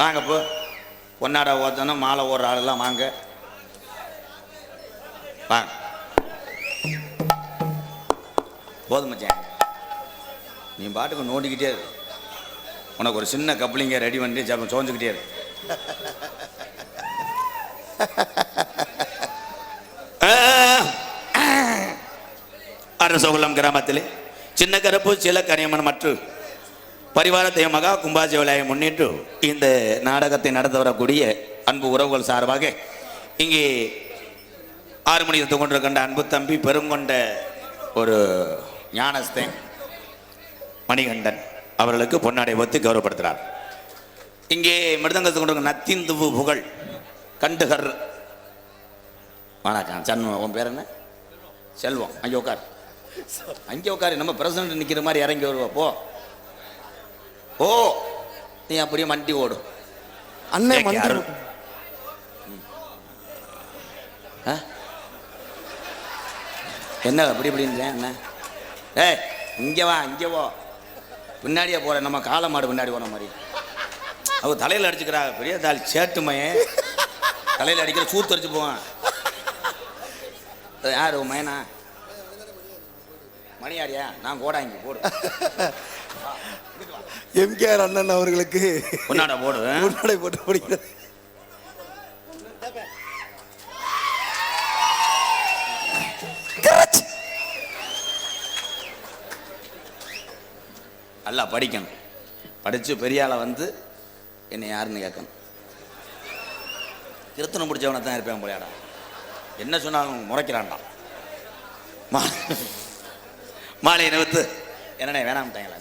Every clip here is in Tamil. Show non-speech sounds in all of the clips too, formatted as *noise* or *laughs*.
வாங்க போ. பொன்னாடை ஓத்தணும் மாலை ஓடுற ஆளெல்லாம் வாங்க. வாங்க போதும் மச்சான். நீ பாட்டுக்கு நோண்டிக்கிட்டே இரு. உனக்கு ஒரு சின்ன கப்ளிங்க ரெடி பண்ணி ஜப்பம் சோஞ்சுக்கிட்டே இரு. அரசகுலம் கிராமத்திலே சின்ன கருப்பு சில கனியம்மன் மற்றும் பரிவாரத்தை மகா கும்பாஜோலையை முன்னிட்டு இந்த நாடகத்தை நடத்த வரக்கூடிய அன்பு உறவுகள் சார்பாக இங்கே ஆறு மணி இருந்து கொண்டிருக்கின்ற அன்பு தம்பி பெருங்கொண்ட ஒரு ஞானஸ்தன் மணிகண்டன் அவர்களுக்கு பொன்னாடை ஒத்து கௌரவப்படுத்துகிறார். இங்கே மிருதங்கத்து கொண்டு நத்திந்துவு புகழ் கண்டுகர். வணக்கம் சண்முகம் உன் பேர் என்ன? செல்வம். அங்கே உட்கார். அங்கே உட்கார். நம்ம பிரசிடண்ட் நிற்கிற மாதிரி இறங்கி வருவோம் போ. ஓ நீ அப்படியே மண்டி ஓடும் அண்ணன் மண்டி? என்ன அப்படி இப்படின்ற என்ன? ஏய் இங்கே வா இங்கே வா. பின்னாடியே போற நம்ம காளை மாடு பின்னாடி போன மாதிரி. அவ தலையில் அடிச்சுக்கிறா பெரிய தாள் சேட்டு மயன் தலையில் அடிக்கிற சூத்து அடிச்சு போவான். யார் மயனா? மணியாரியா? நான் கோடாங்கி போடு. *laughs* எம்கேஆர் அண்ணன் அவர்களுக்கு பொன்னாடா போடு. ஆ? முன்னாடி போட்டு படிக்கிறது. நல்லா படிக்கணும். படித்து பெரிய ஆளை வந்து என்னை யாருன்னு கேட்கணும். கிருத்தனம் பிடிச்சவனை தான் இருப்பேன் போலையாடா. என்ன சொன்னாலும் முறைக்கிறான்டா. மா- மாலை நிறுத்து என்னண்ணே வேணாம்ட்டாங்களா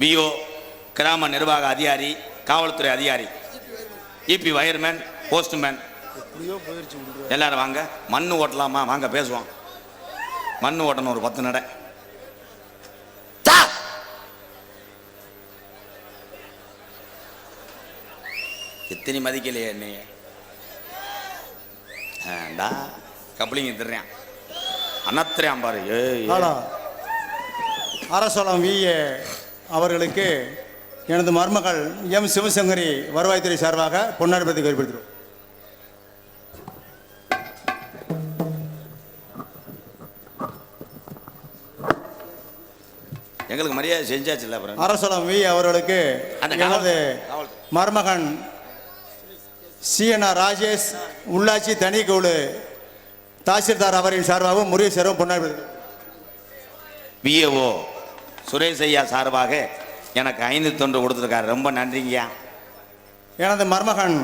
பிஓ கிராம நிர்வாக அதிகாரி காவல்துறை அதிகாரி இபி வயர்மேன் போஸ்ட்மேன். எல்லாரும் வாங்க. மண்ணு ஓட்டலாமா? வாங்க பேசுவோம். மண்ணு ஓட்டணும் ஒரு பத்து நடை. தா! எத்தனை மதிக்கலையே என்னைய. ஆண்டா கப்ளிங்க திடுறேன் அனத்துறேன் பாரு. ஏய் ஆனா அரசோளம் விஏ அவர்களுக்கு எனது மருமகள் எம். சிவசங்கரி வருவாய்த்துறை சார்பாக பொன்னாடி பற்றி ஏற்படுத்துகிறோம் எங்களுக்கு மரியாதை செஞ்சாச்சுல்ல அப்புறம்? அரசோளம் வி அவர்களுக்கு எனது. மருமகன் சிஎன்ஆர் ராஜேஷ் உள்ளாட்சி தனிக்குழு தாசில்தார் அவரின் சார்பாகவும் முருகேஸ்வரம் பொன்னாடி பிஏஓ சுரேஷ் ஐயா சார்பாக எனக்கு ஐந்து தொன்று கொடுத்துருக்காரு. ரொம்ப நன்றிங்கய்யா. எனது மருமகன்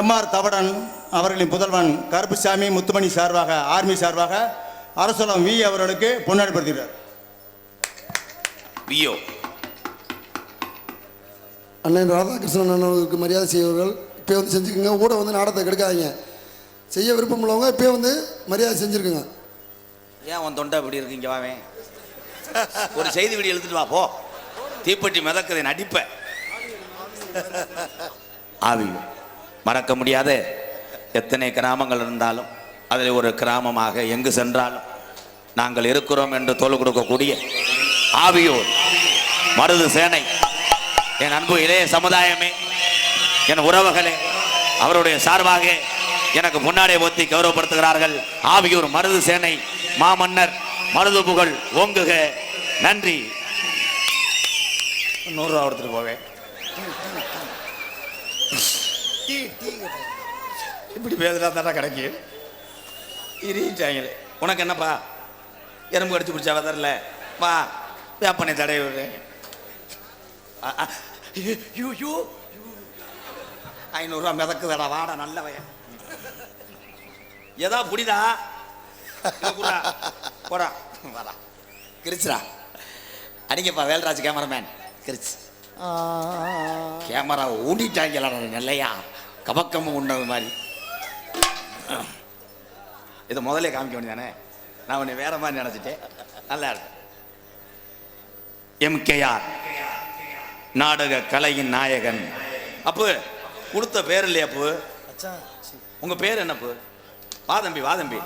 எம்ஆர் தவடன் அவர்களின் புதல்வன் கருப்புசாமி முத்துமணி சார்பாக ஆர்மி சார்பாக அரசோளம் வி அவர்களுக்கு பொன்னாடிப்படுத்துகிறார். பிஓ அண்ணன் ராதாகிருஷ்ணன் அண்ணனுக்கு மரியாதை செய்வர்கள். இப்போ வந்து செஞ்சுக்கோங்க. கூட வந்து நாடகத்தை கெடுக்காதீங்க. செய்ய விருப்பம் உள்ளவங்க இப்போ வந்து மரியாதை செஞ்சுருக்குங்க. ஏன் உன் தொண்டை இப்படி இருக்கு? இங்க வாவேன் ஒரு செய்தி வீடியோ எழுதிட்டு வா போ. தீப்பெட்டி மிதக்குதை நடிப்ப ஆவியூர் மறக்க முடியாத எத்தனை கிராமங்கள் இருந்தாலும் அதில் ஒரு கிராமமாக எங்கு சென்றாலும் நாங்கள் இருக்கிறோம் என்று தோல் கொடுக்கக்கூடிய ஆவியோர் மருது சேனை என் அன்பு இளைய சமுதாயமே என் உறவுகளே அவருடைய சார்பாக எனக்கு முன்னாடியே ஒத்தி கௌரவப்படுத்துகிறார்கள் ஆவியூர் மருது சேனை மாமன்னர் மருது புகழ் ஓங்குக. நன்றி. நூறுரூவா கொடுத்துட்டு போவேன். இப்படி பேசுறா தானே கிடைக்கும் இருட்டாங்களே உனக்கு என்னப்பா? எறும்பு கடிச்சு பிடிச்சா வதரல வா வேப்பனை தடவி விடுறேன். அ- அ- ஐநூறுரூவா மிதக்குதடா வாடா நல்ல ஏதா புடிதா? போடா. *laughs* வாடா. கிரிச்சுடா. அடிங்கப்பா வேல்ராஜ் கேமராமேன். கிரிச்சு. கேமரா ஊண்டிட்டாங்களா நெல்லையா? கபக்கம் உண்டது மாதிரி. இதை முதல்ல காமிக்க வேண்டியதானே? நான் உன்னை வேற மாதிரி நினச்சிட்டேன். நல்லா இருக்கு. எம்கேஆர் நாடக கலையின் நாயகன். அப்பு கொடுத்த பேர் இல்லையா அப்பு? உங்க பேர் என்ன அப்பு? வா தம்பி வா தம்பி.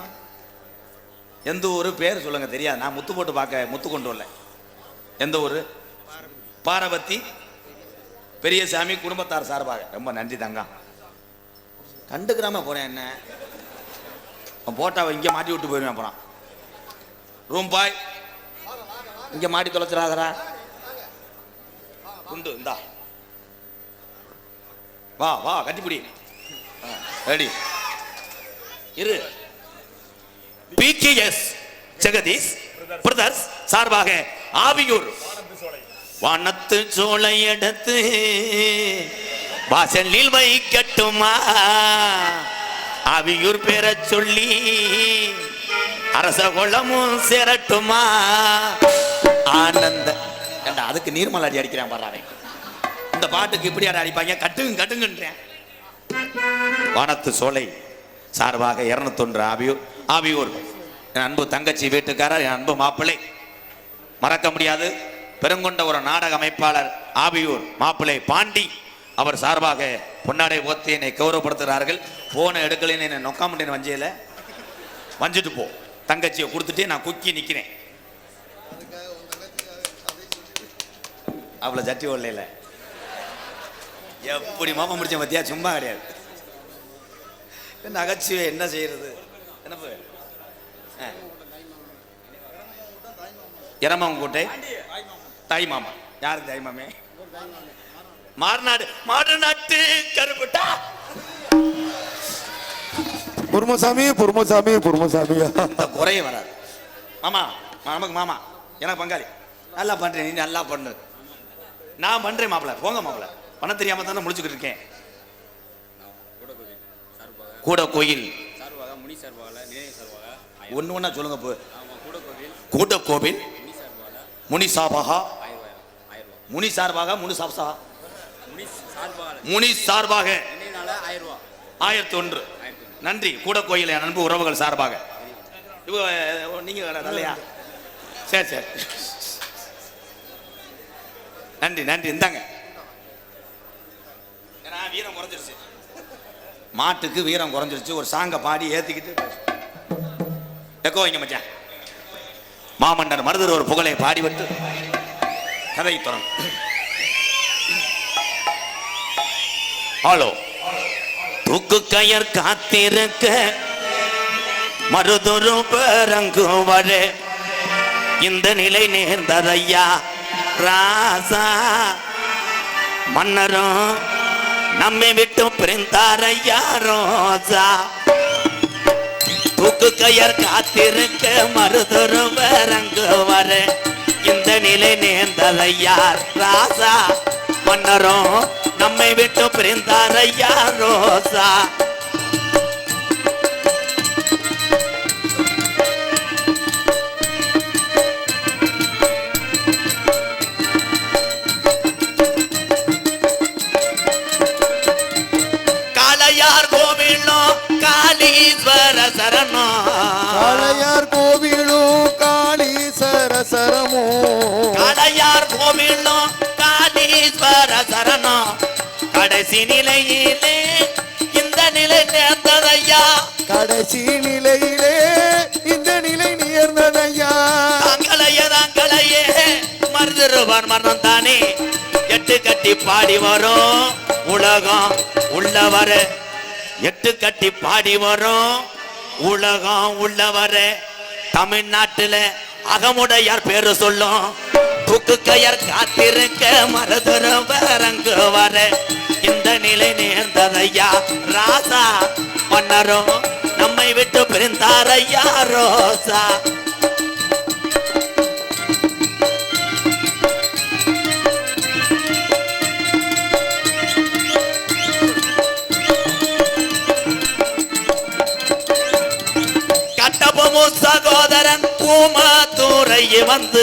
எந்த ஊர் பேர் சொல்லுங்க தெரியாது. நான் முத்து போட்டு பார்க்க முத்து கொண்டு வரல. எந்த ஊர் பாரபத்தி பெரியசாமி குடும்பத்தார் சார்பாக. ரொம்ப நன்றி தங்கா. கண்டுக்கிறாம போறேன் என்ன? போட்டாவை இங்கே மாட்டி விட்டு போயிருவேன் அப்புறம் ரூம் பாய். இங்கே மாட்டி தொலைச்சிடாதரா உண்டு இந்தா. வா வா கட்டிப்பிடி. ரெடி. இரு. P K S Jagadish brothers சார்பாக ஆவியூர். வானத்து சோலை எடுத்து வாசலில் வைக்கட்டுமா? ஆவியூர் பேர சொல்லி அரச குளமும் சேரட்டுமா? ஆனந்த. ஏண்டா அதுக்கு நீர்மலை அடிக்கிறான் பாரு இந்த பாட்டுக்கு இப்படி அடிப்பாங்க? கட்டுங்க கட்டுங்கன்றேன். வானத்து சோலை. சார்பாக இருநூத்தொன்று ஆவியூர் ஆவியூர். என் அன்பு தங்கச்சி வீட்டுக்காரர் என் அன்பு மாப்பிள்ளை. மறக்க முடியாது பெருங்கொண்ட ஒரு நாடக அமைப்பாளர் ஆவியூர் மாப்பிள்ளை பாண்டி. அவர் சார்பாக பொன்னாடை ஓத்தி என்னை கௌரவப்படுத்துகிறார்கள். போன எடுக்கலைன்னு என்னை நொக்காமட்டேன் வஞ்சியில். வஞ்சிட்டு போ. தங்கச்சியை கொடுத்துட்டு நான் குக்கி நிற்கிறேன் அவ்வளோ ஜட்டி ஓடல எப்படி மாப்பா முடிச்ச பத்தியா? சும்மா கிடையாது. நகைச்சுவை என்ன செய்யறது? என்னப்பு இரமங்கோட்டை தாய் மாமா யாருக்கு தாய் மாமே மாறுநாடு மாறுநாட்டு கருப்புட்டா. பொறுமசாமி பொறுமசாமி பொறுமசாமி இந்த குறைய வராது. மாமா நமக்கு மாமா. எனக்கு பங்காளி. நல்லா பண்றேன் நீ நல்லா பண்ணு. நான் பண்றேன் மாப்பிள போங்க மாப்பிள. பண்ண தெரியாம தானே முடிச்சுக்கிட்டு இருக்கேன். கூட கோயில். ஒன்று ஒன்றா சொல்லுங்க கூட கோவில். முனி சாபகா முனி சார்பாக. முனி சாப்சா. முனி சார்பாக. ஆயிரத்தி ஒன்று. நன்றி. கூட கோயில் என் அன்பு உறவுகள் சார்பாக. நீங்க இல்லையா சரி சரி. நன்றி நன்றி. இந்தாங்க. ஏன்னா வீரம் குறைஞ்சிருச்சு. மாட்டுக்கு வீரம் குறைஞ்சிருச்சு. ஒரு சாங்கை பாடி ஏத்திக்கிட்டு எக்கோ வைங்க மச்சான். மாமன்னர் மருதர் ஒரு புகழை பாடிவிட்டு கதை தொடரும் ஹலோ. தூக்கு கயர் காத்திருக்க மருதுரு வரே இந்த நிலை நேர்ந்ததையா ராசா? மன்னரும் நம்மை விட்டு பிரிந்தார ரோசா தூக்கு கையர் காத்திருக்க மருதுரு பெறங்குவரே இந்த நிலை நேர்ந்ததையா ராசா மன்னரும் நம்மை விட்டு பிரிந்தார ரோசா காளீஸ்வர சரணோ. காளையார் கோவிலும் காளீசர சரமோ காளையார் கோவிலோ காளீஸ்வர சரணோ. கடைசி நிலையிலே இந்த நிலை நேர்ந்ததையா? கடைசி நிலையிலே இந்த நிலை நேர்ந்ததையா? தாங்களைய தாங்களையே மருதுருவான் மரணம் தானே. எட்டு கட்டி பாடி வரும் உலகம் உள்ளவர. எட்டு கட்டி பாடி வரும். உலகம் உள்ளவர தமிழ்நாட்டுல அகமுடையார் பேரு சொல்லும். புக்கு கயர் காத்திருக்க வரங்கு வர. இந்த நிலை நேர்ந்ததையா? ராசா மன்னரும் நம்மை விட்டு பிரிந்தாரையா ரோசா. வந்து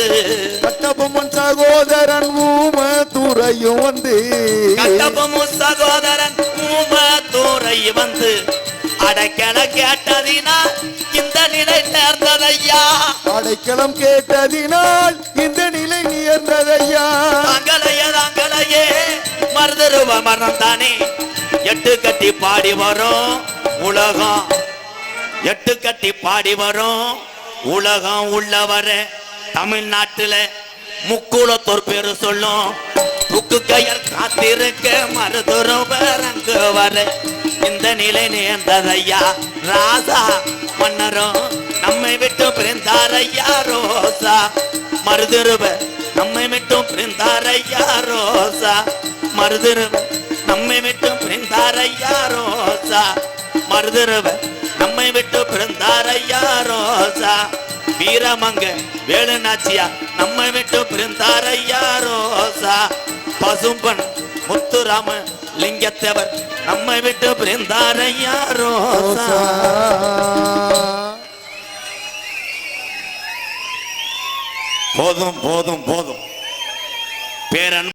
கட்டபொம்மன் சகோதரன் ஊம துறையும் வந்து கட்டபொம்மு சகோதரன் பூமாத்துறை வந்து. அடைக்கல கேட்டதினா இந்த நிலை நேர்ந்ததையா? அடைக்கலம் கேட்டதினால் இந்த நிலை நேர்ந்ததையா? தாங்களைய தாங்களையே மருதருவ மரணம் தானே. எட்டு கட்டி பாடி வரும் உலகம். எட்டு கட்டி பாடி வரும் உலகம் உள்ளவர. தமிழ்நாட்டுல முக்கூலத்தோர் பேரு சொல்லும். புக்கு கயர் காத்திருக்க மருதுருவர் அங்கு வர. இந்த நிலை நேர்ந்ததையா? ராசா மன்னரும் நம்மை விட்டு பிரிந்தாரையா? ரோசா. மருதுருவ நம்மை விட்டு பிரிந்தாரையா? ரோசா. மருதுருவர் நம்மை விட்டு பிரிந்தாரையா? ரோசா. மருதுருவர் நம்மை விட்டு ஐயா ரோசா. வீரமங்க வேலுநாச்சியா நம்ம விட்டு பிறந்தாரையா ரோசா. பசும்பன் முத்துராம லிங்கத்தவர் நம்ம விட்டு பிறந்தாரையா ரோசா. போதும் போதும் போதும். பேரன்